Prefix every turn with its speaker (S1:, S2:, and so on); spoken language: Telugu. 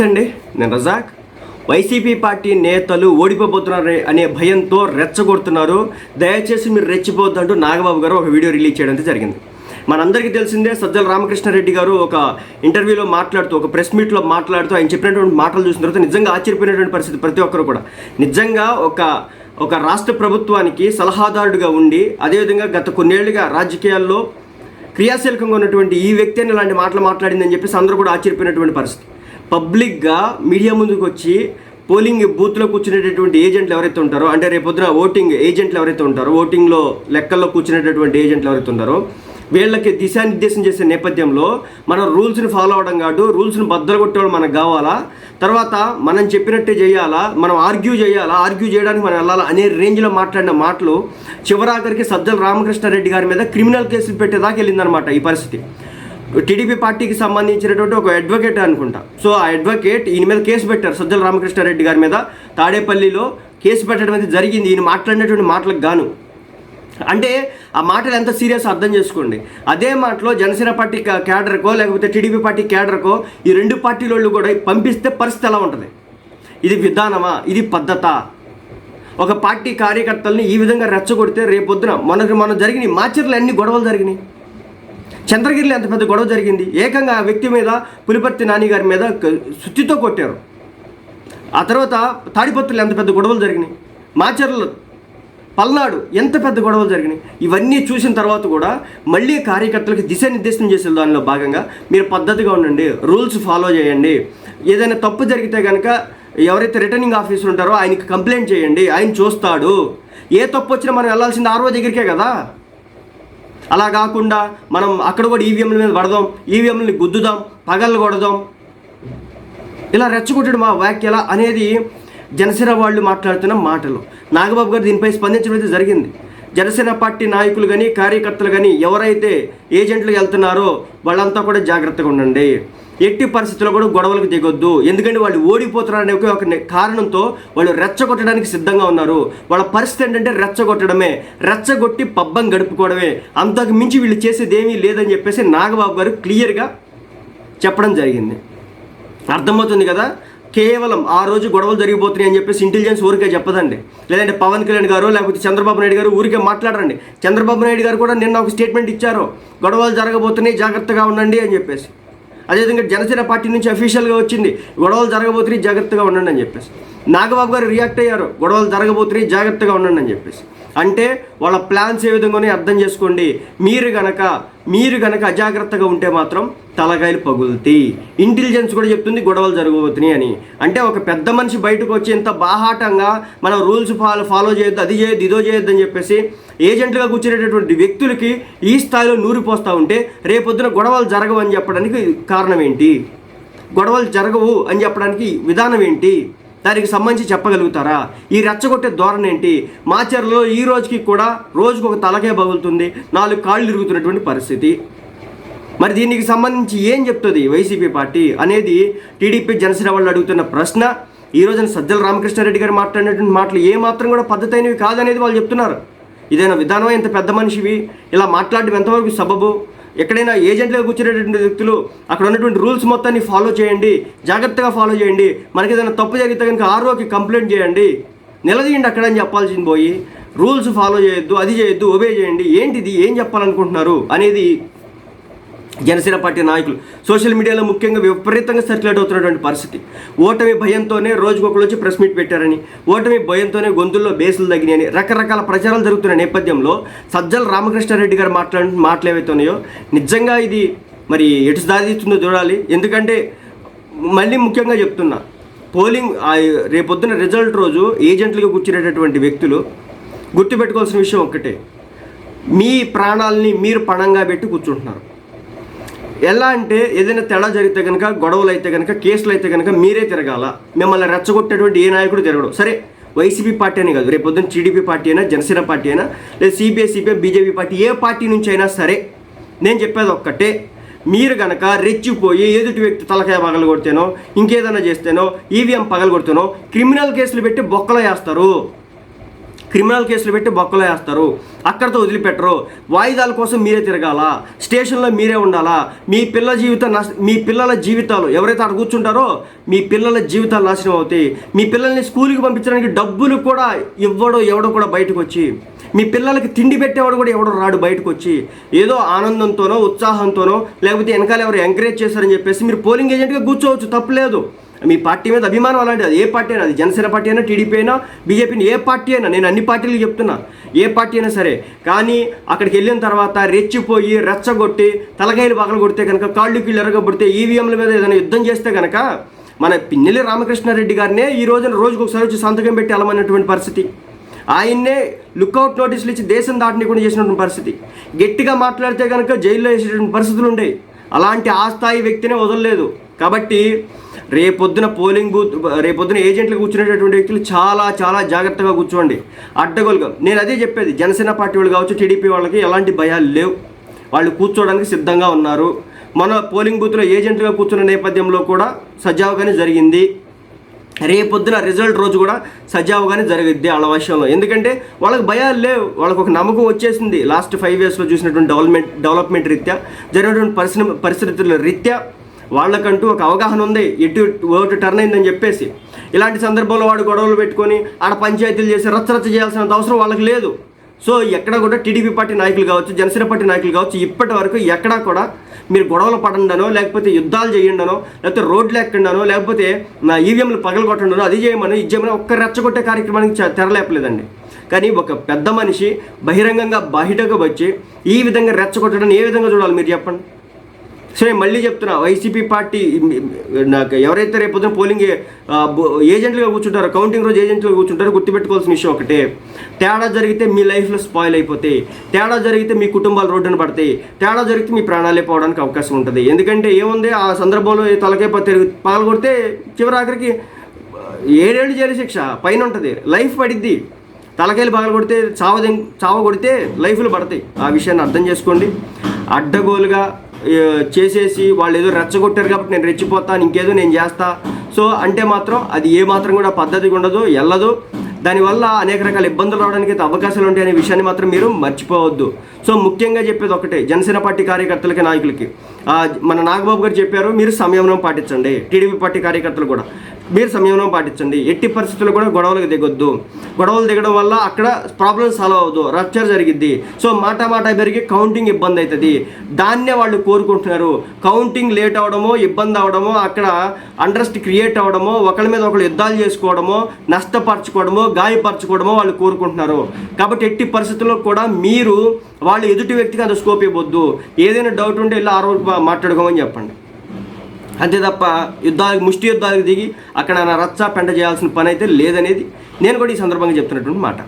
S1: నమస్తే అండి నేను రజాక్. వైసీపీ పార్టీ నేతలు ఓడిపోబోతున్నారు అనే భయంతో రెచ్చగొడుతున్నారు. దయచేసి మీరు రెచ్చిపోద్దంటూ నాగబాబు గారు ఒక వీడియో రిలీజ్ చేయడం జరిగింది. మనందరికీ తెలిసిందే సజ్జల రామకృష్ణారెడ్డి గారు ఒక ఇంటర్వ్యూలో మాట్లాడుతూ ఒక ప్రెస్ మీట్లో మాట్లాడుతూ ఆయన చెప్పినటువంటి మాటలు చూసిన తర్వాత నిజంగా ఆశ్చర్యపోయినటువంటి పరిస్థితి ప్రతి ఒక్కరు కూడా. నిజంగా ఒక ఒక రాష్ట్ర ప్రభుత్వానికి సలహాదారుడిగా ఉండి అదేవిధంగా గత కొన్నేళ్ళుగా రాజకీయాల్లో క్రియాశీలకంగా ఉన్నటువంటి ఈ వ్యక్తి అని ఇలాంటి మాటలు మాట్లాడిందని చెప్పేసి అందరూ కూడా ఆశ్చర్యపోయినటువంటి పరిస్థితి. పబ్లిక్గా మీడియా ముందుకు వచ్చి పోలింగ్ బూత్లో కూర్చునేటటువంటి ఏజెంట్లు ఎవరైతే ఉంటారో అంటే రేపొద్దున ఓటింగ్ ఏజెంట్లు ఎవరైతే ఉంటారో ఓటింగ్లో లెక్కల్లో కూర్చునేటటువంటి ఏజెంట్లు ఎవరైతే ఉంటారో వీళ్ళకి దిశానిర్దేశం చేసే నేపథ్యంలో మనం రూల్స్ని ఫాలో అవడం కాదు రూల్స్ని బద్దలు కొట్టేవాళ్ళు మనకు కావాలా? తర్వాత మనం చెప్పినట్టే చేయాలా? మనం ఆర్గ్యూ చేయాలా? ఆర్గ్యూ చేయడానికి మనం వెళ్ళాలా? అనే రేంజ్లో మాట్లాడిన మాటలు చివరాఖరికి సజ్జల రామకృష్ణారెడ్డి గారి మీద క్రిమినల్ కేసులు పెట్టేదాకా వెళ్ళిందనమాట ఈ పరిస్థితి. టీడీపీ పార్టీకి సంబంధించినటువంటి ఒక అడ్వకేట్ అనుకుంటా. సో ఆ అడ్వకేట్ ఈయన మీద కేసు పెట్టారు సజ్జల రామకృష్ణారెడ్డి గారి మీద. తాడేపల్లిలో కేసు పెట్టడం అనేది జరిగింది. ఈయన మాట్లాడినటువంటి మాటలకు గాను. అంటే ఆ మాటలు ఎంత సీరియస్ అర్థం చేసుకోండి. అదే మాటలో జనసేన పార్టీ క్యాడర్కో లేకపోతే టీడీపీ పార్టీ క్యాడర్కో ఈ రెండు పార్టీల వాళ్ళు కూడా పంపిస్తే పరిస్థితి ఎలా ఉంటుంది? ఇది విధానమా? ఇది పద్ధత? ఒక పార్టీ కార్యకర్తల్ని ఈ విధంగా రెచ్చగొడితే రేపొద్దున మనకు మనం జరిగినాయి మాచర్లు అన్ని గొడవలు జరిగినాయి. చంద్రగిరిలో ఎంత పెద్ద గొడవ జరిగింది. ఏకంగా ఆ వ్యక్తి మీద పులిపర్తి నాని గారి మీద సుత్తితో కొట్టారు. ఆ తర్వాత తాడిపత్రులు ఎంత పెద్ద గొడవలు జరిగినాయి. మాచర్లు పల్నాడు ఎంత పెద్ద గొడవలు జరిగినాయి. ఇవన్నీ చూసిన తర్వాత కూడా మళ్ళీ కార్యకర్తలకు దిశానిర్దేశం చేసే దానిలో భాగంగా మీరు పద్ధతిగా ఉండండి రూల్స్ ఫాలో చేయండి. ఏదైనా తప్పు జరిగితే కనుక ఎవరైతే రిటర్నింగ్ ఆఫీసర్ ఉంటారో ఆయనకి కంప్లైంట్ చేయండి ఆయన చూస్తాడు. ఏ తప్పు వచ్చినా మనం వెళ్ళాల్సింది ఆర్ఓ దగ్గరికే కదా. అలా కాకుండా మనం అక్కడ కూడా ఈవీఎంల మీద పడదాం ఈవీఎంలని గుద్దుదాం పగళ్ళు కొడదాం. ఇలా రెచ్చగొట్టడం మా వ్యాఖ్యల అనేది జనసేన వాళ్ళు మాట్లాడుతున్న మాటలు. నాగబాబు గారు దీనిపై స్పందించడం అయితే జరిగింది. జనసేన పార్టీ నాయకులు కానీ కార్యకర్తలు కానీ ఎవరైతే ఏజెంట్లు వెళ్తున్నారో వాళ్ళంతా కూడా జాగ్రత్తగా ఉండండి. ఎట్టి పరిస్థితుల్లో కూడా గొడవలకు దిగొద్దు. ఎందుకంటే వాళ్ళు ఓడిపోతున్నారనే ఒక కారణంతో వాళ్ళు రెచ్చగొట్టడానికి సిద్ధంగా ఉన్నారు. వాళ్ళ పరిస్థితి ఏంటంటే రెచ్చగొట్టడమే. రెచ్చగొట్టి పబ్బం గడుపుకోవడమే. అంతకు మించి వీళ్ళు చేసేది ఏమీ లేదని చెప్పేసి నాగబాబు గారు క్లియర్గా చెప్పడం జరిగింది. అర్థమవుతుంది కదా? కేవలం ఆ రోజు గొడవలు జరిగిపోతున్నాయి అని చెప్పేసి ఇంటెలిజెన్స్ ఊరికే చెప్పదండి. లేదంటే పవన్ కళ్యాణ్ గారు లేకపోతే చంద్రబాబు నాయుడు గారు ఊరికే మాట్లాడరండి. చంద్రబాబు నాయుడు గారు కూడా నిన్న ఒక స్టేట్మెంట్ ఇచ్చారు. గొడవలు జరగబోతున్నాయి జాగ్రత్తగా ఉండండి అని చెప్పేసి. అదేవిధంగా జనసేన పార్టీ నుంచి అఫీషియల్గా వచ్చింది గొడవలు జరగబోతున్నాయి జాగ్రత్తగా ఉండండి అని చెప్పేసి. నాగబాబు గారు రియాక్ట్ అయ్యారు గొడవలు జరగబోతున్నాయి జాగ్రత్తగా ఉండండి అని చెప్పేసి. అంటే వాళ్ళ ప్లాన్స్ ఏ విధంగానే అర్థం చేసుకోండి. మీరు గనక మీరు గనక అజాగ్రత్తగా ఉంటే మాత్రం తలకాయలు పగులుతాయి. ఇంటెలిజెన్స్ కూడా చెప్తుంది గొడవలు జరగబోతున్నాయి అని. అంటే ఒక పెద్ద మనిషి బయటకు వచ్చి ఇంత బాహాటంగా మనం రూల్స్ ఫాలో ఫాలో చేయొద్దు అది చేయొద్దు ఇదో చేయొద్దు అని చెప్పేసి ఏజెంట్గా కూర్చునేటటువంటి వ్యక్తులకి ఈ స్థాయిలో నూరిపోస్తూ ఉంటే రేపొద్దున గొడవలు జరగవు అని చెప్పడానికి కారణం ఏంటి? గొడవలు జరగవు అని చెప్పడానికి విధానం ఏంటి? దానికి సంబంధించి చెప్పగలుగుతారా? ఈ రెచ్చగొట్టే ధోరణి ఏంటి? మాచర్లో ఈ రోజుకి కూడా రోజుకు ఒక తలకే పగులుతుంది నాలుగు కాళ్ళు తిరుగుతున్నటువంటి పరిస్థితి. మరి దీనికి సంబంధించి ఏం చెప్తుంది వైసీపీ పార్టీ అనేది టీడీపీ జనసేన వాళ్ళు అడుగుతున్న ప్రశ్న. ఈ రోజున సజ్జల రామకృష్ణారెడ్డి గారు మాట్లాడినటువంటి మాటలు ఏమాత్రం కూడా కూడా పద్ధతైనవి కాదనేది వాళ్ళు చెప్తున్నారు. ఇదైనా విధానం ఇంత పెద్ద మనిషివి. ఇలా మాట్లాడడం ఎంతవరకు సబబు? ఎక్కడైనా ఏజెంట్లుగా కూర్చునేటువంటి వ్యక్తులు అక్కడ ఉన్నటువంటి రూల్స్ మొత్తాన్ని ఫాలో చేయండి జాగ్రత్తగా ఫాలో చేయండి. మనకి ఏదైనా తప్పు జరిగితే కనుక ఆర్ఓకి కంప్లైంట్ చేయండి. నిలదీయండి అక్కడ అని చెప్పాల్సింది పోయి రూల్స్ ఫాలో చేయొద్దు అది చేయొద్దు ఒబే చేయండి. ఏంటిది? ఏం చెప్పాలనుకుంటున్నారు? అనేది జనసేన పార్టీ నాయకులు. సోషల్ మీడియాలో ముఖ్యంగా విపరీతంగా సర్క్యులేట్ అవుతున్నటువంటి పరిస్థితి. ఓటమి భయంతోనే రోజుకొకరు వచ్చి ప్రెస్ మీట్ పెట్టారని ఓటమి భయంతోనే గొంతుల్లో బేసులు తగినాయని రకరకాల ప్రచారాలు జరుగుతున్న నేపథ్యంలో సజ్జల రామకృష్ణారెడ్డి గారు మాట్లాడిన మాటలు ఏవైతే ఉన్నాయో నిజంగా ఇది మరి ఎటు దారితీస్తుందో చూడాలి. ఎందుకంటే మళ్ళీ ముఖ్యంగా చెప్తున్నా పోలింగ్ ఆ రేపొద్దున రిజల్ట్ రోజు ఏజెంట్లుగా కూర్చునేటటువంటి వ్యక్తులు గుర్తుపెట్టుకోవాల్సిన విషయం ఒక్కటే. మీ ప్రాణాలని మీరు పణంగా పెట్టి కూర్చుంటున్నారు. ఎలా అంటే ఏదైనా తేడా జరిగితే కనుక గొడవలు అయితే కనుక కేసులు అయితే కనుక మీరే తిరగాల. మిమ్మల్ని రెచ్చగొట్టేటువంటి ఏ నాయకుడు తిరగడు. సరే వైసీపీ పార్టీ అని కాదు రేపు పొద్దున్న టీడీపీ పార్టీ అయినా జనసేన పార్టీ అయినా లేదా సిపిఐ సిపిఐ బీజేపీ పార్టీ ఏ పార్టీ నుంచి అయినా సరే నేను చెప్పేది ఒక్కటే మీరు గనక రెచ్చిపోయి ఎదుటి వ్యక్తి తలకాయ పగలగొడితేనో ఇంకేదైనా చేస్తేనో ఈవీఎం పగలగొడితేనో క్రిమినల్ కేసులు పెట్టి బొక్కలో వేస్తారు. క్రిమినల్ కేసులు పెట్టి బొక్కలో వేస్తారు. అక్కడితో వదిలిపెట్టరు. వాయిదాల కోసం మీరే తిరగాల? స్టేషన్లో మీరే ఉండాలా? మీ పిల్లల జీవితం మీ పిల్లల జీవితాలు ఎవరైతే అక్కడ కూర్చుంటారో మీ పిల్లల జీవితాలు నాశనం అవుతాయి. మీ పిల్లల్ని స్కూల్కి పంపించడానికి డబ్బులు కూడా ఇవ్వడో ఎవడో కూడా బయటకు వచ్చి మీ పిల్లలకి తిండి పెట్టేవాడు కూడా ఎవడో రాడు బయటకు వచ్చి ఏదో ఆనందంతోనో ఉత్సాహంతోనో లేకపోతే వెనకాల ఎవరు ఎంకరేజ్ చేశారని చెప్పేసి మీరు పోలింగ్ ఏజెంట్గా కూర్చోవచ్చు. తప్పలేదు మీ పార్టీ మీద అభిమానం అలాంటిది అది. ఏ పార్టీ అయినా అది. జనసేన పార్టీ అయినా టీడీపీ అయినా బీజేపీని ఏ పార్టీ అయినా నేను అన్ని పార్టీలు చెప్తున్నా. ఏ పార్టీ అయినా సరే. కానీ అక్కడికి వెళ్ళిన తర్వాత రెచ్చిపోయి రెచ్చగొట్టి తలకాయలు పగలు కొడితే కనుక కాళ్ళు కీళ్ళు ఎరగబడితే ఈవీఎంల మీద ఏదైనా యుద్ధం చేస్తే కనుక మన పిన్నెల్లి రామకృష్ణారెడ్డి గారినే ఈ రోజున రోజుకు ఒకసారి వచ్చి సంతకం పెట్టి వెళ్ళమన్నటువంటి పరిస్థితి. ఆయన్నే లుక్అవుట్ నోటీసులు ఇచ్చి దేశం దాటనీయకుండా చేసినటువంటి పరిస్థితి. గట్టిగా మాట్లాడితే కనుక జైల్లో వేసేటువంటి పరిస్థితులు ఉండేవి. అలాంటి ఆ స్థాయి వ్యక్తినే వదలలేదు. కాబట్టి రేపొద్దున పోలింగ్ బూత్ రేపొద్దున ఏజెంట్లు కూర్చునేటటువంటి వ్యక్తులు చాలా చాలా జాగ్రత్తగా కూర్చోండి. అడ్డగోలుగా. నేను అదే చెప్పేది. జనసేన పార్టీ వాళ్ళు కావచ్చు టీడీపీ వాళ్ళకి ఎలాంటి భయాలు లేవు. వాళ్ళు కూర్చోవడానికి సిద్ధంగా ఉన్నారు. మన పోలింగ్ బూత్లో ఏజెంట్గా కూర్చున్న నేపథ్యంలో కూడా సజావుగానే జరిగింది. రేపొద్దున రిజల్ట్ రోజు కూడా సజావుగానే జరిగిద్ది వాళ్ళ విషయంలో. ఎందుకంటే వాళ్ళకి భయాలు లేవు. వాళ్ళకి ఒక నమ్మకం వచ్చేసింది. లాస్ట్ ఫైవ్ ఇయర్స్లో చూసినటువంటి డెవలప్మెంట్ డెవలప్మెంట్ రీత్యా జరిగినటువంటి పరిశ్రమ పరిస్థితుల రీత్యా వాళ్ళకంటూ ఒక అవగాహన ఉంది. ఎటు ఓటు టర్న్ అయిందని చెప్పేసి. ఇలాంటి సందర్భంలో వాడు గొడవలు పెట్టుకొని ఆడ పంచాయతీలు చేసి రచ్చరచ్చ చేయాల్సినంత అవసరం వాళ్ళకి లేదు. సో ఎక్కడ కూడా టీడీపీ పార్టీ నాయకులు కావచ్చు జనసేన పార్టీ నాయకులు కావచ్చు ఇప్పటి వరకు ఎక్కడా కూడా మీరు గొడవలు పడండనో లేకపోతే యుద్ధాలు చేయండనో లేకపోతే రోడ్లు ఎక్కండనో లేకపోతే నా ఈవీఎంలు పగలగొట్టండనో అది చేయమని ఇది చేయమని ఒక్క రెచ్చగొట్టే కార్యక్రమానికి తెరలేపలేదండి. కానీ ఒక పెద్ద మనిషి బహిరంగంగా బయటకు వచ్చి ఈ విధంగా రెచ్చగొట్టడం ఏ విధంగా చూడాలి మీరు చెప్పండి? సో నేను మళ్ళీ చెప్తున్నా వైసీపీ పార్టీ నాకు ఎవరైతే రేపు పొద్దున పోలింగ్ ఏజెంట్లుగా కూర్చుంటారో కౌంటింగ్ రోజు ఏజెంట్లుగా కూర్చుంటారో గుర్తుపెట్టుకోవాల్సిన విషయం ఒకటే. తేడా జరిగితే మీ లైఫ్లో స్పాయిల్ అయిపోతాయి. తేడా జరిగితే మీ కుటుంబాలు రోడ్డున పడతాయి. తేడా జరిగితే మీ ప్రాణాలే పోవడానికి అవకాశం ఉంటుంది. ఎందుకంటే ఏముంది ఆ సందర్భంలో ఏ తలకే తిరుగు చివరి ఆఖరికి ఏడేళ్ళు జైలు శిక్ష పైన ఉంటుంది. లైఫ్ పడిద్ది. తలకాయలు పగల కొడితే చావ చావ కొడితే లైఫ్లు పడతాయి. ఆ విషయాన్ని అర్థం చేసుకోండి. అడ్డగోలుగా చేసేసి వాళ్ళు ఏదో రెచ్చగొట్టారు కాబట్టి నేను రెచ్చిపోతాను ఇంకేదో నేను చేస్తా. సో అంటే మాత్రం అది ఏ మాత్రం కూడా పద్ధతిగా ఉండదు వెళ్ళదు దానివల్ల అనేక రకాల ఇబ్బందులు రావడానికి అయితే అవకాశాలు ఉంటాయి అనే విషయాన్ని మాత్రం మీరు మర్చిపోవద్దు. సో ముఖ్యంగా చెప్పేది ఒకటే జనసేన పార్టీ కార్యకర్తలకి నాయకులకి. మన నాగబాబు గారు చెప్పారు మీరు సంయమనం పాటించండి. టీడీపీ పార్టీ కార్యకర్తలు కూడా. మీరు సంయమనం పాటించండి. ఎట్టి పరిస్థితుల్లో కూడా గొడవలకు దిగొద్దు. గొడవలు దిగడం వల్ల అక్కడ ప్రాబ్లం సాల్వ్ అవ్వదు. రప్చర్ జరిగిద్ది. సో మాట మాట పెరిగి కౌంటింగ్ ఇబ్బంది అవుతుంది దాన్నే వాళ్ళు కోరుకుంటున్నారు. కౌంటింగ్ లేట్ అవడమో ఇబ్బంది అవడమో అక్కడ అండర్స్ట్ క్రియేట్ అవడమో ఒకళ్ళ మీద ఒకళ్ళు యుద్ధాలు చేసుకోవడమో నష్టపరచుకోవడమో గాయపరచుకోవడమో వాళ్ళు కోరుకుంటున్నారు. కాబట్టి ఎట్టి పరిస్థితుల్లో కూడా మీరు వాళ్ళు ఎదుటి వ్యక్తికి అంత స్కోప్ ఇవ్వద్దు. ఏదైనా డౌట్ ఉంటే ఇలా ఆ రోజు మాట్లాడుకోమని చెప్పండి. అంతే తప్ప యుద్ధాలకు ముష్టి యుద్ధాలకు దిగి అక్కడ నా రచ్చ పెంట చేయాల్సిన పని అయితే లేదనేది నేను కూడా ఈ సందర్భంగా చెప్తున్నటువంటి మాట.